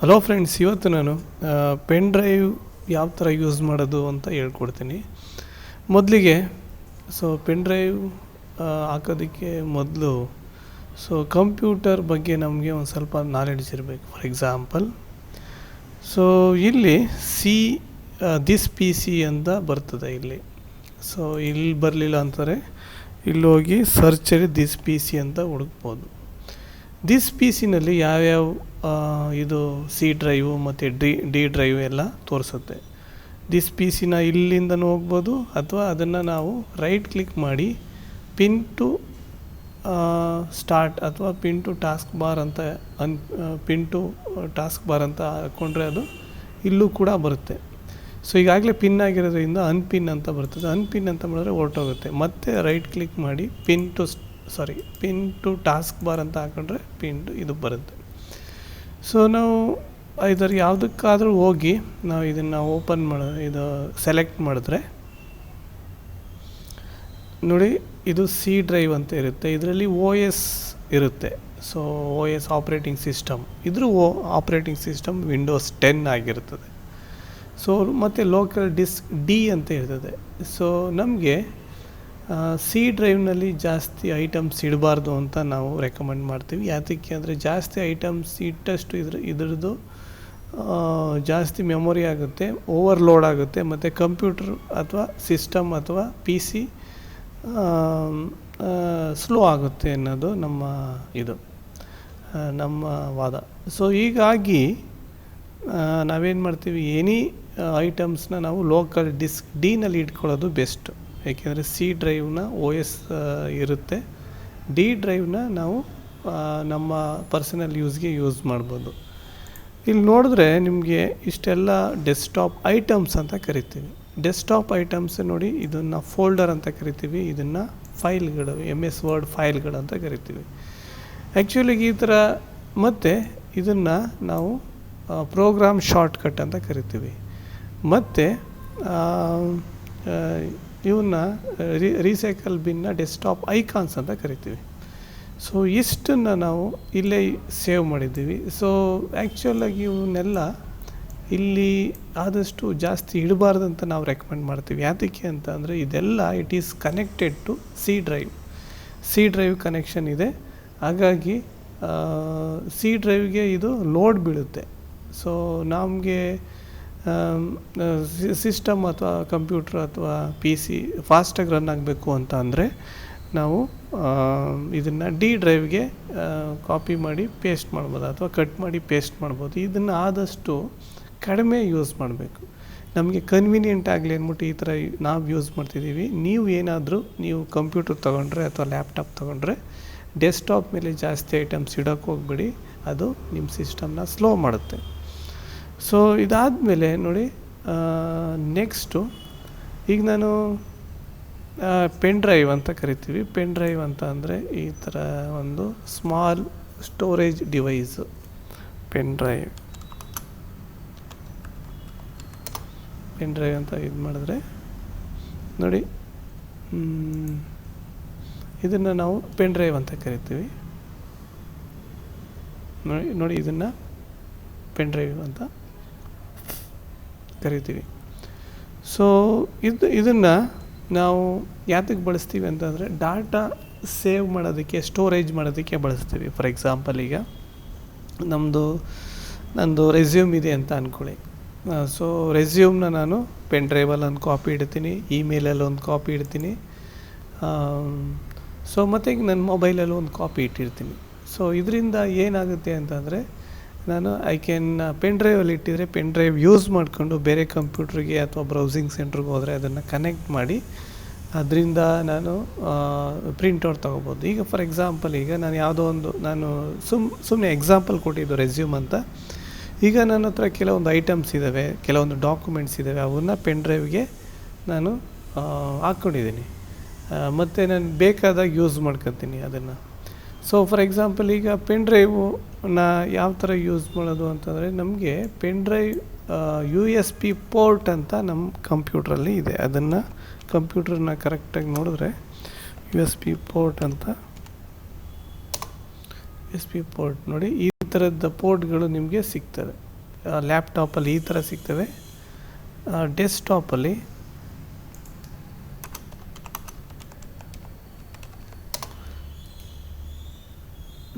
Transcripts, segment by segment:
Hello friends ಇವತ್ತು ನಾನು pen drive ಯಾವ ಥರ ಯೂಸ್ ಮಾಡೋದು ಅಂತ ಹೇಳ್ಕೊಡ್ತೀನಿ. ಮೊದಲಿಗೆ ಸೊ ಪೆನ್ ಡ್ರೈವ್ ಹಾಕೋದಕ್ಕೆ ಮೊದಲು ಸೊ ಕಂಪ್ಯೂಟರ್ ಬಗ್ಗೆ ನಮಗೆ ಒಂದು ಸ್ವಲ್ಪ ನಾಲೆಡ್ಜ್ ಇರಬೇಕು. ಫಾರ್ ಎಕ್ಸಾಂಪಲ್ ಸೊ ಇಲ್ಲಿ ಸಿ ದಿಸ್ ಪಿ ಸಿ ಅಂತ ಬರ್ತದೆ ಇಲ್ಲಿ. ಸೊ ಇಲ್ಲಿ ಬರಲಿಲ್ಲ ಅಂತಾರೆ ಇಲ್ಲಿ ಹೋಗಿ ಸರ್ಚಲ್ಲಿ ದಿಸ್ ಪಿ ಸಿ ಅಂತ ಹುಡುಕ್ಬೋದು. ದಿಸ್ ಪಿ ಸಿನಲ್ಲಿ ಯಾವ್ಯಾವ ಇದು ಸಿ ಡ್ರೈವು ಮತ್ತು ಡಿ ಡಿ ಡ್ರೈವ್ ಎಲ್ಲ ತೋರಿಸುತ್ತೆ. ದಿಸ್ ಪಿ ಸಿನ ಇಲ್ಲಿಂದನೂ ಹೋಗ್ಬೋದು, ಅಥವಾ ಅದನ್ನು ನಾವು ರೈಟ್ ಕ್ಲಿಕ್ ಮಾಡಿ ಪಿನ್ ಟು ಸ್ಟಾರ್ಟ್ ಅಥವಾ ಪಿನ್ ಟು ಟಾಸ್ಕ್ ಬಾರ್ ಅಂತ unpin to task bar ಅಂತ ಹಾಕ್ಕೊಂಡ್ರೆ ಅದು ಇಲ್ಲೂ ಕೂಡ ಬರುತ್ತೆ. ಸೊ ಈಗಾಗಲೇ ಪಿನ್ ಆಗಿರೋದ್ರಿಂದ ಅನ್ಪಿನ್ ಅಂತ ಬರ್ತದೆ. ಅನ್ಪಿನ್ ಅಂತ ಮಾಡಿದ್ರೆ ಹೊರಟೋಗುತ್ತೆ. ಮತ್ತೆ ರೈಟ್ ಕ್ಲಿಕ್ ಮಾಡಿ pin to sorry pin to task bar ಅಂತ ಹಾಕೊಂಡ್ರೆ ಪಿನ್ ಟು ಇದು ಬರುತ್ತೆ. ಸೊ ನಾವು ಇದರ ಯಾವುದಕ್ಕಾದರೂ ಹೋಗಿ ನಾವು ಇದನ್ನು ಓಪನ್ ಮಾಡ, ಇದು ಸೆಲೆಕ್ಟ್ ಮಾಡಿದ್ರೆ ನೋಡಿ ಇದು ಸಿ ಡ್ರೈವ್ ಅಂತ ಇರುತ್ತೆ. ಇದರಲ್ಲಿ ಓ ಎಸ್ ಇರುತ್ತೆ. So O S operating system ಇದ್ರ O operating system Windows ten ಆಗಿರ್ತದೆ. ಸೊ ಮತ್ತು ಲೋಕಲ್ ಡಿಸ್ಕ್ ಡಿ ಅಂತ ಇರ್ತದೆ. ಸೊ ನಮಗೆ ಸಿ ಡ್ರೈವ್ನಲ್ಲಿ ಜಾಸ್ತಿ ಐಟಮ್ಸ್ ಇಡಬಾರ್ದು ಅಂತ ನಾವು ರೆಕಮೆಂಡ್ ಮಾಡ್ತೀವಿ. ಯಾತಕ್ಕೆ ಅಂದರೆ ಜಾಸ್ತಿ ಐಟಮ್ಸ್ ಇಟ್ಟಷ್ಟು ಇದ್ರ ಇದ್ರದ್ದು ಜಾಸ್ತಿ ಮೆಮೊರಿ ಆಗುತ್ತೆ ಓವರ್ಲೋಡ್ ಆಗುತ್ತೆ. ಮತ್ತು ಕಂಪ್ಯೂಟರ್ ಅಥವಾ ಸಿಸ್ಟಮ್ ಅಥವಾ ಪಿ ಸಿ ಸ್ಲೋ ಆಗುತ್ತೆ ಅನ್ನೋದು ನಮ್ಮ ಇದು ನಮ್ಮ ವಾದ. ಸೊ ಹೀಗಾಗಿ ನಾವೇನು ಮಾಡ್ತೀವಿ? ಎನಿ ಐಟಮ್ಸ್ನ ನಾವು ಲೋಕಲ್ ಡಿಸ್ಕ್ ಡೀನಲ್ಲಿ ಇಟ್ಕೊಳ್ಳೋದು ಬೆಸ್ಟ್ ಏಕೆಂದರೆ ಸಿ ಡ್ರೈವ್ನ ಓ ಎಸ್ ಇರುತ್ತೆ. ಡಿ ಡ್ರೈವ್ನ ನಾವು ನಮ್ಮ ಪರ್ಸನಲ್ ಯೂಸ್ಗೆ ಯೂಸ್ ಮಾಡ್ಬೋದು. ಇಲ್ಲಿ ನೋಡಿದ್ರೆ ನಿಮಗೆ ಇಷ್ಟೆಲ್ಲ ಡೆಸ್ಕ್ಟಾಪ್ ಐಟಮ್ಸ್ ಅಂತ ಕರಿತೀವಿ. ಡೆಸ್ಕ್ಟಾಪ್ ಐಟಮ್ಸ್ ನೋಡಿ ಇದನ್ನು ಫೋಲ್ಡರ್ ಅಂತ ಕರಿತೀವಿ. ಇದನ್ನು ಫೈಲ್ಗಳು ಎಂ ಎಸ್ ವರ್ಡ್ ಫೈಲ್ಗಳು ಅಂತ ಕರಿತೀವಿ. ಆ್ಯಕ್ಚುಲಿ ಈ ಥರ ಮತ್ತು ಇದನ್ನು ನಾವು ಪ್ರೋಗ್ರಾಮ್ ಶಾರ್ಟ್ಕಟ್ ಅಂತ ಕರಿತೀವಿ. ಮತ್ತು ಇವನ್ನ ರೀಸೈಕಲ್ ಬಿನ್ನ ಡೆಸ್ಕ್ಟಾಪ್ ಐಕಾನ್ಸ್ ಅಂತ ಕರಿತೀವಿ. ಸೊ, ಇಷ್ಟನ್ನು ನಾವು ಇಲ್ಲೇ ಸೇವ್ ಮಾಡಿದ್ದೀವಿ. ಸೊ ಆ್ಯಕ್ಚುಲಾಗಿ ಇವನ್ನೆಲ್ಲ ಇಲ್ಲಿ ಆದಷ್ಟು ಜಾಸ್ತಿ ಇಡಬಾರ್ದು ಅಂತ ನಾವು ರೆಕಮೆಂಡ್ ಮಾಡ್ತೀವಿ. ಯಾತಕ್ಕೆ ಅಂತ ಅಂದರೆ, ಇದೆಲ್ಲ it is connected to C drive. C drive connection ಇದೆ. ಹಾಗಾಗಿ ಸಿ ಡ್ರೈವ್ಗೆ ಇದು ಲೋಡ್ ಬೀಳುತ್ತೆ. ಸೊ, ನಮಗೆ ಸಿಸ್ಟಮ್ ಅಥವಾ ಕಂಪ್ಯೂಟ್ರ್ ಅಥವಾ ಪಿ ಸಿ ಫಾಸ್ಟಾಗಿ ರನ್ ಆಗಬೇಕು ಅಂತ ಅಂದರೆ ನಾವು ಇದನ್ನು ಡಿ ಡ್ರೈವ್ಗೆ ಕಾಪಿ ಮಾಡಿ ಪೇಸ್ಟ್ ಮಾಡ್ಬೋದು ಅಥವಾ ಕಟ್ ಮಾಡಿ ಪೇಸ್ಟ್ ಮಾಡ್ಬೋದು. ಇದನ್ನು ಆದಷ್ಟು ಕಡಿಮೆ ಯೂಸ್ ಮಾಡಬೇಕು. ನಮಗೆ ಕನ್ವೀನಿಯೆಂಟ್ ಆಗಲಿ ಅಂದ್ಬಿಟ್ಟು ಈ ಥರ ನಾವು ಯೂಸ್ ಮಾಡ್ತಿದ್ದೀವಿ. ನೀವು ಏನಾದರೂ, ನೀವು ಕಂಪ್ಯೂಟರ್ ತೊಗೊಂಡ್ರೆ ಅಥವಾ ಲ್ಯಾಪ್ಟಾಪ್ ತೊಗೊಂಡ್ರೆ ಡೆಸ್ಕ್ಟಾಪ್ ಮೇಲೆ ಜಾಸ್ತಿ ಐಟಮ್ಸ್ ಇಡೋಕ್ಕೆ ಹೋಗ್ಬಿಡಿ. ಅದು ನಿಮ್ಮ ಸಿಸ್ಟಮ್ನ ಸ್ಲೋ ಮಾಡುತ್ತೆ. ಸೊ ಇದಾದಮೇಲೆ ನೋಡಿ ನೆಕ್ಸ್ಟು ಈಗ ನಾನು ಪೆನ್ ಡ್ರೈವ್ ಅಂತ ಕರಿತೀವಿ. ಪೆನ್ ಡ್ರೈವ್ ಅಂತ ಅಂದರೆ ಈ ಥರ ಒಂದು small storage device pen drive pen drive ಅಂತ ಇದು ಮಾಡಿದ್ರೆ, ನೋಡಿ ಇದನ್ನು ನಾವು ಪೆನ್ ಡ್ರೈವ್ ಅಂತ ಕರಿತೀವಿ. ನೋಡಿ ನೋಡಿ, ಇದನ್ನು ಪೆನ್ ಡ್ರೈವ್ ಅಂತ ಕರಿತೀವಿ. ಸೊ ಇದು, ಇದನ್ನು ನಾವು ಯಾತಕ್ಕೆ ಬಳಸ್ತೀವಿ ಅಂತಂದರೆ ಡಾಟಾ ಸೇವ್ ಮಾಡೋದಕ್ಕೆ, ಸ್ಟೋರೇಜ್ ಮಾಡೋದಕ್ಕೆ ಬಳಸ್ತೀವಿ. ಫಾರ್ ಎಕ್ಸಾಂಪಲ್ ಈಗ ನಮ್ಮದು ನಂದು ರೆಸ್ಯೂಮ್ ಇದೆ ಅಂತ ಅಂದ್ಕೊಳ್ಳಿ ಸೊ ರೆಸ್ಯೂಮ್ನ ನಾನು ಪೆನ್ ಡ್ರೈವಲ್ಲಿ ಒಂದು ಕಾಪಿ ಇಡ್ತೀನಿ ಇಮೇಲಲ್ಲಿ ಒಂದು ಕಾಪಿ ಇಡ್ತೀನಿ. ಸೊ ಮತ್ತು ಈಗ ನನ್ನ ಮೊಬೈಲಲ್ಲಿ ಒಂದು ಕಾಪಿ ಇಟ್ಟಿರ್ತೀನಿ. ಸೊ ಇದರಿಂದ ಏನಾಗುತ್ತೆ ಅಂತಂದರೆ ನಾನು ಐ ಕ್ಯಾನ್ ಪೆನ್ ಡ್ರೈವಲ್ಲಿ ಇಟ್ಟಿದ್ರೆ ಪೆನ್ ಡ್ರೈವ್ ಯೂಸ್ ಮಾಡಿಕೊಂಡು ಬೇರೆ ಕಂಪ್ಯೂಟ್ರಿಗೆ ಅಥವಾ ಬ್ರೌಸಿಂಗ್ ಸೆಂಟ್ರಿಗೆ ಹೋದರೆ ಅದನ್ನು ಕನೆಕ್ಟ್ ಮಾಡಿ, ಅದರಿಂದ ನಾನು ಪ್ರಿಂಟೌಟ್ ತೊಗೋಬೋದು. ಈಗ ಫಾರ್ ಎಕ್ಸಾಂಪಲ್ ಈಗ ನಾನು ಯಾವುದೋ ಒಂದು, ನಾನು ಸುಮ್ ಸುಮ್ಮನೆ ಎಕ್ಸಾಂಪಲ್ ಕೊಟ್ಟಿದ್ದು ರೆಸ್ಯೂಮ್ ಅಂತ. ಈಗ ನನ್ನ ಹತ್ರ ಕೆಲವೊಂದು ಐಟಮ್ಸ್ ಇದ್ದಾವೆ ಕೆಲವೊಂದು ಡಾಕ್ಯುಮೆಂಟ್ಸ್ ಇದ್ದಾವೆ ಅವನ್ನ ಪೆನ್ ಡ್ರೈವ್ಗೆ ನಾನು ಹಾಕ್ಕೊಂಡಿದ್ದೀನಿ ಮತ್ತು ನಾನು ಬೇಕಾದಾಗ ಯೂಸ್ ಮಾಡ್ಕೊತೀನಿ ಅದನ್ನು. ಸೊ ಫಾರ್ ಎಕ್ಸಾಂಪಲ್ ಈಗ ಪೆನ್ ಡ್ರೈವ್ನ ಯಾವ ಥರ ಯೂಸ್ ಮಾಡೋದು ಅಂತಂದರೆ ನಮಗೆ pen drive U S P port ಅಂತ ನಮ್ಮ ಕಂಪ್ಯೂಟ್ರಲ್ಲಿ ಇದೆ. ಅದನ್ನು ಕಂಪ್ಯೂಟ್ರನ್ನ ಕರೆಕ್ಟಾಗಿ ನೋಡಿದ್ರೆ ಯು ಎಸ್ ಪಿ ಪೋರ್ಟ್ ಅಂತ ಯು ಎಸ್ ಪಿ ಪೋರ್ಟ್ ನೋಡಿ ಈ ಥರದ ಪೋರ್ಟ್ಗಳು ನಿಮಗೆ ಸಿಗ್ತವೆ. ಲ್ಯಾಪ್ಟಾಪಲ್ಲಿ ಈ ಥರ ಸಿಗ್ತವೆ. ಡೆಸ್ಕ್ಟಾಪಲ್ಲಿ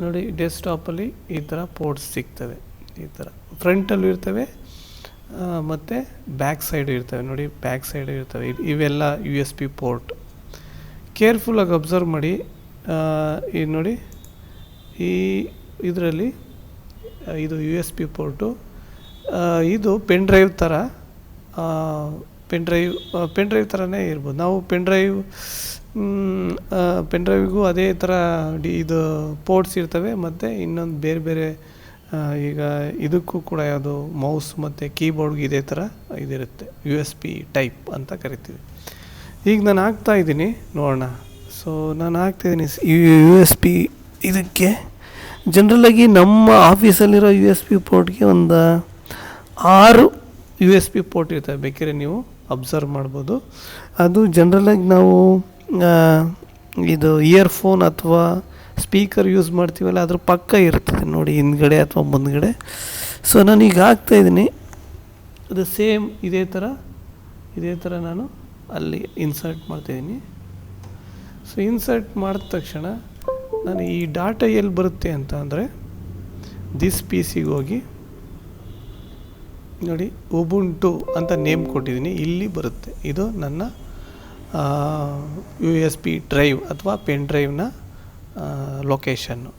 ನೋಡಿ ಡೆಸ್ಕ್ಟಾಪಲ್ಲಿ ಈ ಥರ ಪೋರ್ಟ್ಸ್ ಸಿಗ್ತವೆ. ಈ ಥರ ಫ್ರಂಟಲ್ಲೂ ಇರ್ತವೆ ಮತ್ತು ಬ್ಯಾಕ್ ಸೈಡ್ ಇರ್ತವೆ. ನೋಡಿ ಬ್ಯಾಕ್ ಸೈಡ್ ಇರ್ತವೆ. ಇವ್- ಇವೆಲ್ಲ ಯು ಎಸ್ ಪಿ ಪೋರ್ಟ್ ಕೇರ್ಫುಲ್ಲಾಗಿ ಅಬ್ಸರ್ವ್ ಮಾಡಿ ಈ ನೋಡಿ, ಈ ಇದರಲ್ಲಿ ಇದು ಯು ಎಸ್ ಪಿ ಪೋರ್ಟು ಇದು ಪೆನ್ ಡ್ರೈವ್ ಥರ ಪೆನ್ ಡ್ರೈವ್ ಪೆನ್ ಡ್ರೈವ್ ಥರನೇ ಇರ್ಬೋದು. ನಾವು ಪೆನ್ ಡ್ರೈವ್ ಪೆನ್ ಡ್ರೈವಿಗೂ ಅದೇ ಥರ ಡಿ, ಇದು ಪೋರ್ಟ್ಸ್ ಇರ್ತವೆ, ಮತ್ತು ಇನ್ನೊಂದು ಬೇರೆ ಬೇರೆ ಈಗ ಇದಕ್ಕೂ ಕೂಡ ಯಾವುದು ಮೌಸ್ ಮತ್ತು ಕೀಬೋರ್ಡ್ಗೆ ಇದೇ ಥರ ಇದಿರುತ್ತೆ ಯು ಎಸ್ ಪಿ ಟೈಪ್ ಅಂತ ಕರಿತೀವಿ. ಈಗ ನಾನು ಹಾಕ್ತಾ ಇದ್ದೀನಿ, ನೋಡೋಣ. ಸೊ ನಾನು ಹಾಕ್ತಿದ್ದೀನಿ ಯು ಎಸ್ ಪಿ ಇದಕ್ಕೆ ಜನ್ರಲ್ಲಾಗಿ ನಮ್ಮ ಆಫೀಸಲ್ಲಿರೋ ಯು ಎಸ್ ಪಿ ಪೋರ್ಟ್ಗೆ ಒಂದು ಆರು ಯು ಎಸ್ ಪಿ ಪೋರ್ಟ್ ಇರ್ತವೆ. ಬೇಕಿದ್ರೆ ನೀವು ಅಬ್ಸರ್ವ್ ಮಾಡ್ಬೋದು. ಅದು ಜನ್ರಲಾಗಿ ನಾವು ಇದು ಇಯರ್ಫೋನ್ ಅಥವಾ ಸ್ಪೀಕರ್ ಯೂಸ್ ಮಾಡ್ತೀವಲ್ಲ, ಅದ್ರ ಪಕ್ಕ ಇರ್ತದೆ ನೋಡಿ, ಹಿಂದ್ಗಡೆ ಅಥವಾ ಮುಂದ್ಗಡೆ. ಸೊ ನಾನು ಈಗ ಹಾಕ್ತಾಯಿದ್ದೀನಿ ಅದು ಸೇಮ್ ಇದೇ ಥರ ಇದೇ ಥರ ನಾನು ಅಲ್ಲಿ ಇನ್ಸರ್ಟ್ ಮಾಡ್ತಾಯಿದ್ದೀನಿ ಸೊ ಇನ್ಸರ್ಟ್ ಮಾಡಿದ ತಕ್ಷಣ ನಾನು ಈ ಡಾಟಾ ಎಲ್ಲಿ ಬರುತ್ತೆ ಅಂತ ಅಂದರೆ ದಿಸ್ ಪಿ ಸಿಗೆ ಹೋಗಿ, ನೋಡಿ ಉಬುಂಟು ಅಂತ ನೇಮ್ ಕೊಟ್ಟಿದ್ದೀನಿ, ಇಲ್ಲಿ ಬರುತ್ತೆ. ಇದು ನನ್ನ ಯು ಎಸ್ ಪಿ ಡ್ರೈವ್ ಅಥವಾ ಪೆನ್ ಡ್ರೈವ್ನ ಲೊಕೇಶನ್ನು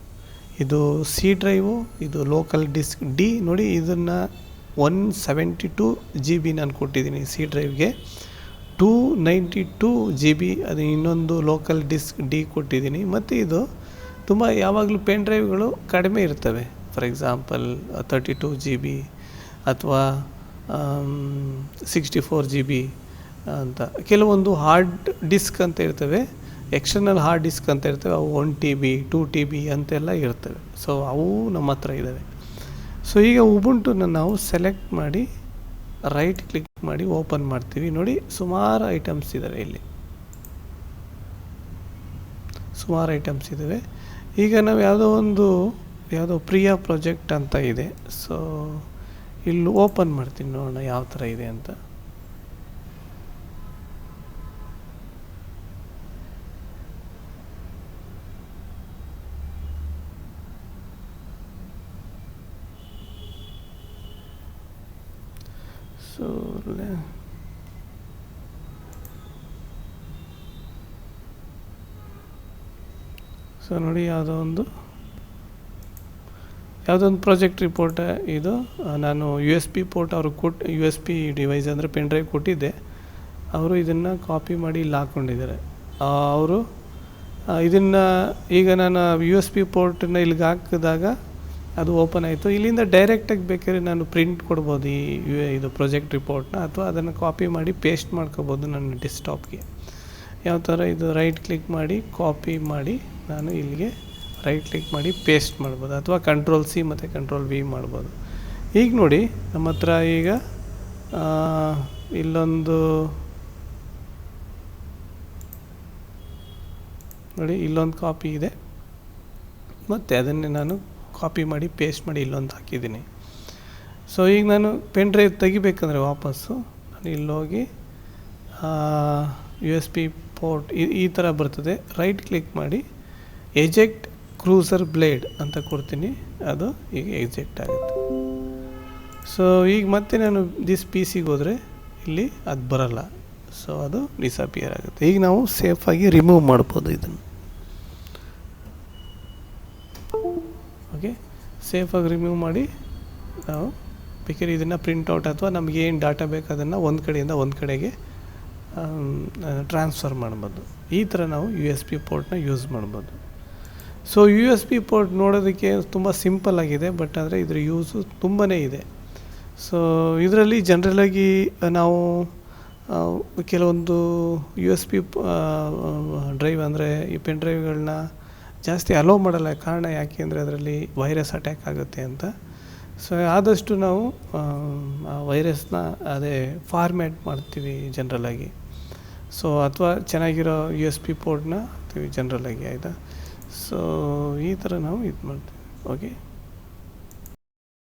ಇದು ಸಿ ಡ್ರೈವು ಇದು ಲೋಕಲ್ ಡಿಸ್ಕ್ ಡಿ ನೋಡಿ, ಇದನ್ನು one seventy two G B ನಾನು ಕೊಟ್ಟಿದ್ದೀನಿ C ಡ್ರೈವ್ಗೆ two ninety two G B ಅದು ಇನ್ನೊಂದು ಲೋಕಲ್ ಡಿಸ್ಕ್ ಡಿ ಕೊಟ್ಟಿದ್ದೀನಿ. ಮತ್ತು ಇದು ತುಂಬ ಯಾವಾಗಲೂ ಪೆನ್ ಡ್ರೈವ್ಗಳು ಕಡಿಮೆ ಇರ್ತವೆ. For example thirty two G B ಅಥವಾ ಸಿಕ್ಸ್ಟಿ ಫೋರ್ ಜಿ ಬಿ ಅಂತ. ಕೆಲವೊಂದು ಹಾರ್ಡ್ ಡಿಸ್ಕ್ ಅಂತ ಇರ್ತವೆ ಎಕ್ಸ್ಟರ್ನಲ್ ಹಾರ್ಡ್ ಡಿಸ್ಕ್ ಅಂತ ಇರ್ತವೆ, ಅವು one T B two T B ಅಂತೆಲ್ಲ ಇರ್ತವೆ. ಸೊ ಅವು ನಮ್ಮ ಹತ್ರ ಇದ್ದಾವೆ ಸೊ ಈಗ ಉಬುಂಟುನ ನಾವು ಸೆಲೆಕ್ಟ್ ಮಾಡಿ ರೈಟ್ ಕ್ಲಿಕ್ ಮಾಡಿ ಓಪನ್ ಮಾಡ್ತೀವಿ. ನೋಡಿ, ಸುಮಾರು ಐಟಮ್ಸ್ ಇದ್ದಾವೆ ಇಲ್ಲಿ. ಸುಮಾರು ಐಟಮ್ಸ್ ಇದ್ದಾವೆ ಈಗ ನಾವು ಯಾವುದೋ ಒಂದು, ಯಾವುದೋ ಪ್ರಿಯಾ ಪ್ರಾಜೆಕ್ಟ್ ಅಂತ ಇದೆ. ಸೊ ಇಲ್ಲಿ ಓಪನ್ ಮಾಡ್ತೀನಿ ನೋಡೋಣ ಯಾವ ಥರ ಇದೆ ಅಂತ ಸೊ ಸೊ ನೋಡಿ ಯಾವುದೋ ಒಂದು ಯಾವುದೋ ಒಂದು ಪ್ರಾಜೆಕ್ಟ್ ರಿಪೋರ್ಟ್ ಇದು ನಾನು ಯು ಎಸ್ ಪಿ ಪೋರ್ಟ್ ಅವ್ರಿಗೆ ಕೊಟ್ಟು ಯು ಎಸ್ ಪಿ ಡಿವೈಸ್ ಅಂದರೆ ಪೆನ್ ಡ್ರೈವ್ ಕೊಟ್ಟಿದ್ದೆ. ಅವರು ಇದನ್ನು ಕಾಪಿ ಮಾಡಿ ಇಲ್ಲಿ ಹಾಕ್ಕೊಂಡಿದ್ದಾರೆ ಅವರು ಇದನ್ನು ಈಗ ನಾನು ಯು ಎಸ್ ಪಿ ಪೋರ್ಟನ್ನ ಇಲ್ಲಿಗೆ ಹಾಕಿದಾಗ ಅದು ಓಪನ್ ಆಯಿತು. ಇಲ್ಲಿಂದ ಡೈರೆಕ್ಟಾಗಿ ಬೇಕಾದ್ರೆ ನಾನು ಪ್ರಿಂಟ್ ಕೊಡ್ಬೋದು ಈ ಯು ಇದು ಪ್ರಾಜೆಕ್ಟ್ ರಿಪೋರ್ಟ್ನ ಅಥವಾ ಅದನ್ನು ಕಾಪಿ ಮಾಡಿ ಪೇಸ್ಟ್ ಮಾಡ್ಕೋಬೋದು ನನ್ನ ಡೆಸ್ಕ್ಟಾಪ್ಗೆ ಯಾವ ಥರ ಇದು ರೈಟ್ ಕ್ಲಿಕ್ ಮಾಡಿ ಕಾಪಿ ಮಾಡಿ ನಾನು ಇಲ್ಲಿಗೆ ರೈಟ್ ಕ್ಲಿಕ್ ಮಾಡಿ ಪೇಸ್ಟ್ ಮಾಡ್ಬೋದು ಅಥವಾ ಕಂಟ್ರೋಲ್ ಸಿ ಮತ್ತು ಕಂಟ್ರೋಲ್ ವಿ ಮಾಡ್ಬೋದು. ಈಗ ನೋಡಿ, ನಮ್ಮ ಹತ್ರ ಈಗ ಇಲ್ಲೊಂದು ನೋಡಿ, ಇಲ್ಲೊಂದು ಕಾಪಿ ಇದೆ. ಮತ್ತು ಅದನ್ನೇ ನಾನು ಕಾಪಿ ಮಾಡಿ ಪೇಸ್ಟ್ ಮಾಡಿ ಇಲ್ಲೊಂದು ಹಾಕಿದ್ದೀನಿ. ಸೊ ಈಗ ನಾನು ಪೆನ್ ಡ್ರೈವ್ ತೆಗಿಬೇಕಂದ್ರೆ ವಾಪಸ್ಸು, ನಾನು ಇಲ್ಲೋಗಿ ಯು ಎಸ್ ಪಿ ಪೋರ್ಟ್ ಈ ಥರ ಬರ್ತದೆ. ರೈಟ್ ಕ್ಲಿಕ್ ಮಾಡಿ ಎಜೆಕ್ಟ್ ಕ್ರೂಸರ್ ಬ್ಲೇಡ್ ಅಂತ ಕೊಡ್ತೀನಿ. ಅದು ಈಗ ಎಕ್ಸೆಕ್ಟ್ ಆಗುತ್ತೆ. ಸೊ ಈಗ ಮತ್ತೆ ನಾನು ದಿಸ್ ಪಿ ಸಿಗೆ ಹೋದರೆ ಇಲ್ಲಿ ಅದು ಬರಲ್ಲ. ಸೊ ಅದು ಡಿಸಪಿಯರ್ ಆಗುತ್ತೆ. ಈಗ ನಾವು ಸೇಫಾಗಿ ರಿಮೂವ್ ಮಾಡ್ಬೋದು ಇದನ್ನು. ಓಕೆ ಸೇಫಾಗಿ ರಿಮೂವ್ ಮಾಡಿ ನಾವು ಬೇಕಾದ್ರೆ ಇದನ್ನು ಪ್ರಿಂಟೌಟ್ ಅಥವಾ ನಮಗೆ ಏನು ಡಾಟಾ ಬೇಕು ಅದನ್ನು ಒಂದು ಕಡೆಯಿಂದ ಒಂದು ಕಡೆಗೆ ಟ್ರಾನ್ಸ್ಫರ್ ಮಾಡ್ಬೋದು. ಈ ಥರ ನಾವು ಯು ಎಸ್ ಪಿ ಪೋರ್ಟ್ನ ಯೂಸ್ ಮಾಡ್ಬೋದು. So U S B port ನೋಡೋದಕ್ಕೆ ತುಂಬ ಸಿಂಪಲ್ ಆಗಿದೆ ಬಟ್ ಆದರೆ ಇದರ ಯೂಸು ತುಂಬಾ ಇದೆ. ಸೊ ಇದರಲ್ಲಿ ಜನ್ರಲಾಗಿ ನಾವು ಕೆಲವೊಂದು ಯು ಎಸ್ ಪಿ ಡ್ರೈವ್ ಅಂದರೆ ಈ ಪೆನ್ ಡ್ರೈವ್ಗಳನ್ನ ಜಾಸ್ತಿ ಅಲೋ ಮಾಡಲ್ಲ. ಕಾರಣ ಯಾಕೆ ಅಂದರೆ ಅದರಲ್ಲಿ ವೈರಸ್ ಅಟ್ಯಾಕ್ ಆಗುತ್ತೆ ಅಂತ. ಸೊ ಆದಷ್ಟು ನಾವು, ಆ ವೈರಸ್ನ ಅದೇ ಫಾರ್ಮ್ಯಾಟ್ ಮಾಡ್ತೀವಿ ಜನ್ರಲಾಗಿ ಸೊ ಅಥವಾ ಚೆನ್ನಾಗಿರೋ ಯು ಎಸ್ ಪಿ ಪೋರ್ಟ್ನ ಹಾಕ್ತೀವಿ ಜನರಲಾಗಿ ಆಯಿತಾ? ಸೊ ಈ ಥರ ನಾವು ಇದು ಮಾಡ್ತೀವಿ ಓಕೆ